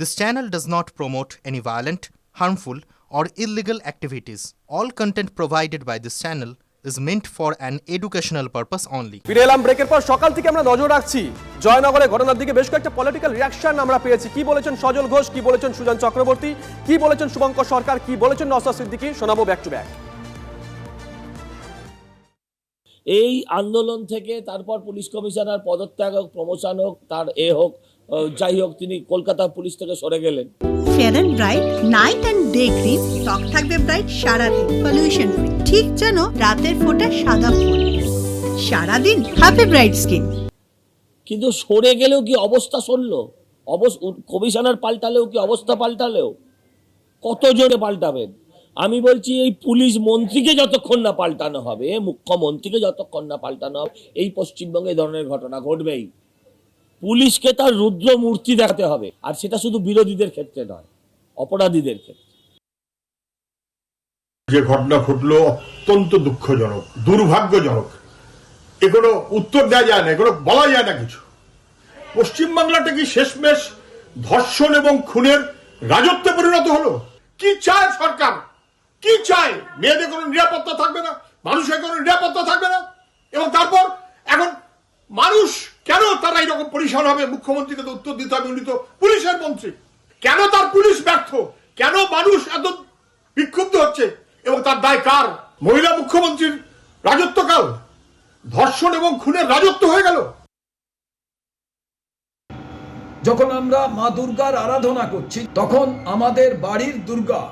This channel does not promote any violent, harmful, or illegal activities. All content provided by this channel is meant for an educational purpose only. ফিরে এলাম ব্রেকের পর সকাল থেকে আমরা নজর রাখছি। জয়নগরে ঘটনার দিকে বেশ কয়েকটা পলিটিক্যাল রিয়াকশন আমরা পেয়েছি। কি বলেছেন সজল ঘোষ? কি বলেছেন সুজন চক্রবর্তী? কি বলেছেন শুভঙ্কর সরকার? কি বলেছেন নসর সিদ্দিকি? শোনাবো ব্যাক টু ব্যাক এই আন্দোলন থেকে তারপর পুলিশ কমিশনার পদত্যাগ হোক প্রমোশন হোক তার এ হোক যাই হোক তিনি কলকাতা পুলিশ থেকে সরে গেলেন। Fair and bright night and day cream ত্বক থাকবে ব্রাইট সারাদিন পলিউশন ফ্রি ঠিক যেন রাতের ফোঁটা সাদা ফুল। সারাদিন হ্যাপি ব্রাইট স্কিন কিন্তু সরে গেলেও কি অবস্থা সরলো? অবস কমিশনার পাল্টালেও কি অবস্থা পাল্টালেও? কত জোরে পাল্টাবেন? আমি বলছি এই পুলিশ মন্ত্রীকে যতক্ষণ না পাল্টানো হবে মুখ্যমন্ত্রীকে যতক্ষণ না পাল্টানো হবে এই পশ্চিমবঙ্গে এই ধরনের ঘটনা ঘটবেই। পুলিশকে তার রুদ্র মূর্তি দেখাতে হবে। আর সেটা শুধু বিরোধীদের ক্ষেত্রে নয়, অপরাধীদের ক্ষেত্রে। যে ঘটনা ঘটলো অত্যন্ত দুঃখজনক, দুর্ভাগ্যজনক। এ কোনো উত্তর দেওয়া যায় না, এগুলো বলা যায় না কিছু। পশ্চিমবাংলাটা কি শেষমেশ ধর্ষণ এবং খুনের রাজত্বে পরিণত হলো? কি চায় সরকার? কি চায়? মেয়েদের কোনো নিরাপত্তা থাকবে না, মানুষের কোনো নিরাপত্তা থাকবে না? এবং তারপর কেন তারা এরকম পরিসর হবে, মুখ্যমন্ত্রীকে তো উত্তর দিতে হবে, উনি তো পুলিশের মন্ত্রী। কেন তার পুলিশ ব্যর্থ? কেন মানুষ এত বিক্ষুব্ধ হচ্ছে? এবং তার দায় কার? মহিলা মুখ্যমন্ত্রীর রাজত্বকাল ধর্ষণ এবং খুনের রাজত্ব হয়ে গেল। যখন আমরা মা দুর্গার আরাধনা করছি, তখন আমাদের বাড়ির দুর্গা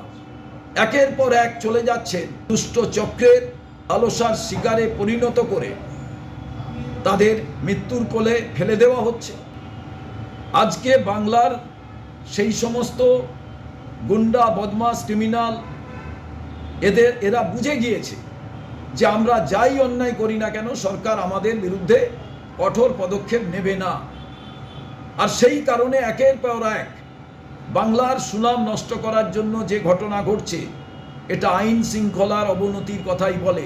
একের পর এক চলে যাচ্ছে দুষ্ট চক্রের আলসার শিকারে পরিণত করে তাদের মৃত্যুর কোলে ফেলে দেওয়া হচ্ছে। আজকে বাংলার সেই সমস্ত গুন্ডা বদমাস ক্রিমিনাল এদের এরা বুঝে গিয়েছে যে আমরা যাই অন্যায় করি না কেন, সরকার আমাদের বিরুদ্ধে কঠোর পদক্ষেপ নেবে না। আর সেই কারণে একের পর এক বাংলার সুনাম নষ্ট করার জন্য যে ঘটনা ঘটছে, এটা আইন শৃঙ্খলার অবনতির কথাই বলে।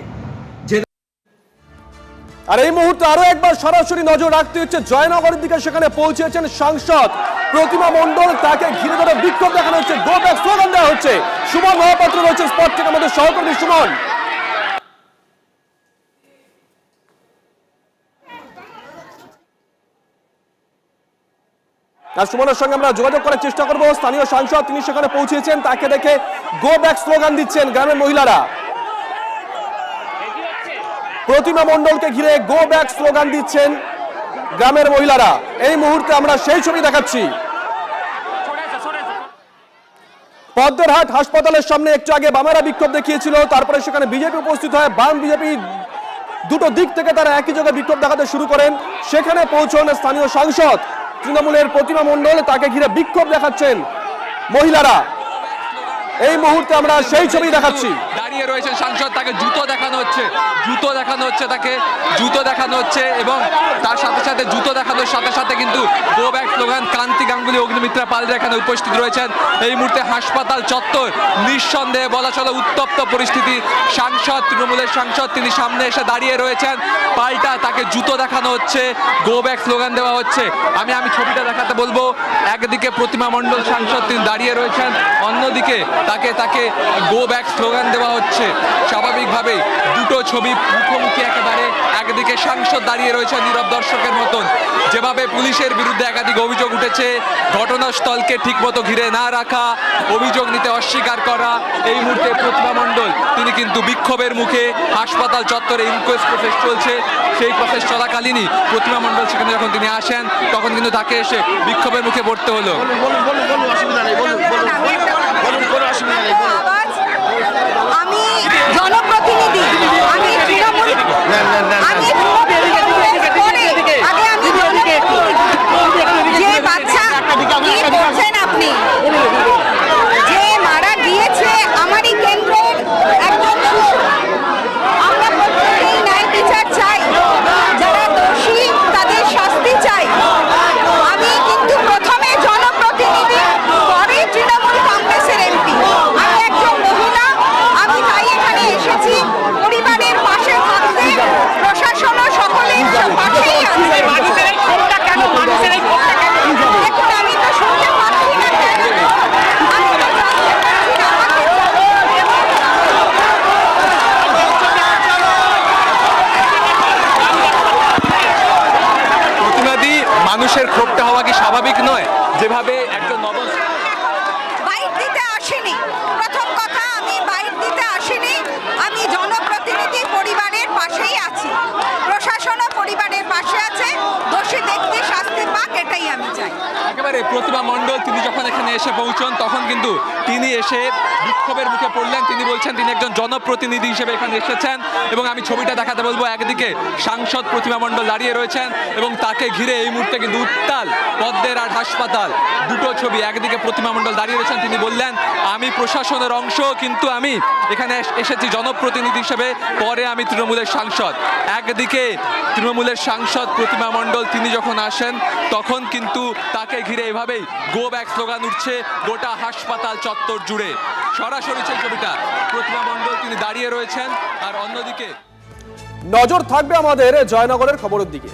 আর এই মুহূর্তে আরও একবার সরাসরি নজর রাখতে হচ্ছে, জয়নগরের দিকে সেখানে পৌঁছেছেন সাংসদ প্রতিমা মণ্ডল। তাকে ঘিরে ধরে বিক্ষোভ দেখানো হচ্ছে গো ব্যাক স্লোগান দেওয়া হচ্ছে। সুমন মহাপাত্র রয়েছে স্পট থেকে আমাদের সহকর্মী সুমন। আর সুমনের সঙ্গে আমরা যোগাযোগ করার চেষ্টা করব। স্থানীয় সাংসদ তিনি সেখানে পৌঁছেছেন, তাকে দেখে গো ব্যাক স্লোগান দিচ্ছেন গ্রামের মহিলারা। প্রতিমা মণ্ডলকে ঘিরে গো ব্যাক স্লোগান দিচ্ছেন গ্রামের মহিলারা। এই মুহূর্তে আমরা সেই ছবি দেখাচ্ছি। পদ্মেরহাট হাসপাতালের সামনে একটু আগে বামেরা বিক্ষোভ দেখিয়েছিল, তারপরে সেখানে বিজেপি উপস্থিত হয় বাম বিজেপি দুটো দিক থেকে তারা একই জায়গায় বিক্ষোভ দেখাতে শুরু করেন। সেখানে পৌঁছন স্থানীয় সাংসদ। তৃণমূলের প্রতিমা মণ্ডল তাকে ঘিরে বিক্ষোভ দেখাচ্ছেন মহিলারা। এই মুহূর্তে আমরা সেই ছবি দেখাচ্ছি। দাঁড়িয়ে রয়েছেন সাংসদ, তাকে জুতো দেখানো হচ্ছে, জুতো দেখানো হচ্ছে তাকে, জুতো দেখানো হচ্ছে এবং সাথে জুতো দেখানোর সাথে সাথে কিন্তু go back slogan Kanti Ganguly, Agnimitra পালরা এখানে উপস্থিত রয়েছেন। এই মুহূর্তে হাসপাতাল চত্বর, নিঃসন্দেহে বলা চলে উত্তপ্ত পরিস্থিতি। সাংসদ, তৃণমূলের সাংসদ তিনি সামনে এসে দাঁড়িয়ে রয়েছেন। পাল্টা তাকে জুতো দেখানো হচ্ছে গো ব্যাক স্লোগান দেওয়া হচ্ছে। আমি আমি ছবিটা দেখাতে বলব। একদিকে প্রতিমা মণ্ডল সাংসদ তিনি দাঁড়িয়ে রয়েছেন, অন্যদিকে তাকে তাকে গো ব্যাক স্লোগান দেওয়া হচ্ছে। স্বাভাবিকভাবেই ছবি মুখোমুখি একেবারে। একদিকে সাংসদ দাঁড়িয়ে রয়েছে নীরব দর্শকের মতন। যেভাবে পুলিশের বিরুদ্ধে একাধিক অভিযোগ উঠেছে, ঘটনাস্থলকে ঠিকমতো ঘিরে না রাখা, অভিযোগ নিতে অস্বীকার করা, এই মুহূর্তে প্রতিমা মণ্ডল, তিনি কিন্তু বিক্ষোভের মুখে হাসপাতাল চত্বরে ইনকোয়েস্ট প্রসেস চলছে, সেই প্রসেস চলাকালীনই প্রতিমা মণ্ডল সেখানে যখন তিনি আসেন, তখন কিন্তু তাকে এসে বিক্ষোভের মুখে পড়তে হলো। আওয়াজ আমি জনপ্রতিনিধি আমি তৃণমূল আমি করে আগে আমি জনপ্রতিনিধি। যে বাচ্চা কি বলছেন আপনি যে মারা গিয়েছে আমারই কেন্দ্রের একজন শিশু আমরা প্রত্যেকেই ন্যায় বিচার চাই যারা দোষী তাদের শাস্তি চাই আমি কিন্তু প্রথমে জনপ্রতিনিধি যেভাবে একজন নব একেবারে প্রতিমা মণ্ডল, তিনি যখন এখানে এসে পৌঁছন, তখন কিন্তু তিনি এসে বিক্ষোভের মুখে পড়লেন। তিনি বলছেন, তিনি একজন জনপ্রতিনিধি হিসেবে এখানে এসেছেন এবং আমি ছবিটা দেখাতে বলব। একদিকে সাংসদ প্রতিমা মণ্ডল দাঁড়িয়ে রয়েছেন এবং তাকে ঘিরে এই মুহূর্তে কিন্তু উত্তাল পদ্মের আর হাসপাতাল দুটো ছবি। একদিকে প্রতিমা মণ্ডল দাঁড়িয়ে রয়েছেন, তিনি বললেন, আমি প্রশাসনের অংশ, কিন্তু আমি এখানে এসেছি জনপ্রতিনিধি হিসেবে, পরে আমি তৃণমূলের সাংসদ। একদিকে তৃণমূলের সাংসদ প্রতিমা মণ্ডল, তিনি যখন আসেন, তখন কিন্তু তাকে ঘিরে এভাবেই গো ব্যাক স্লোগান উঠছে গোটা হাসপাতাল চত্বর জুড়ে। সরাসরি সেই ছবিটা। প্রতিমা মণ্ডল তিনি দাঁড়িয়ে রয়েছেন। আর অন্যদিকে নজর থাকবে আমাদের জয়নগরের খবরের দিকে।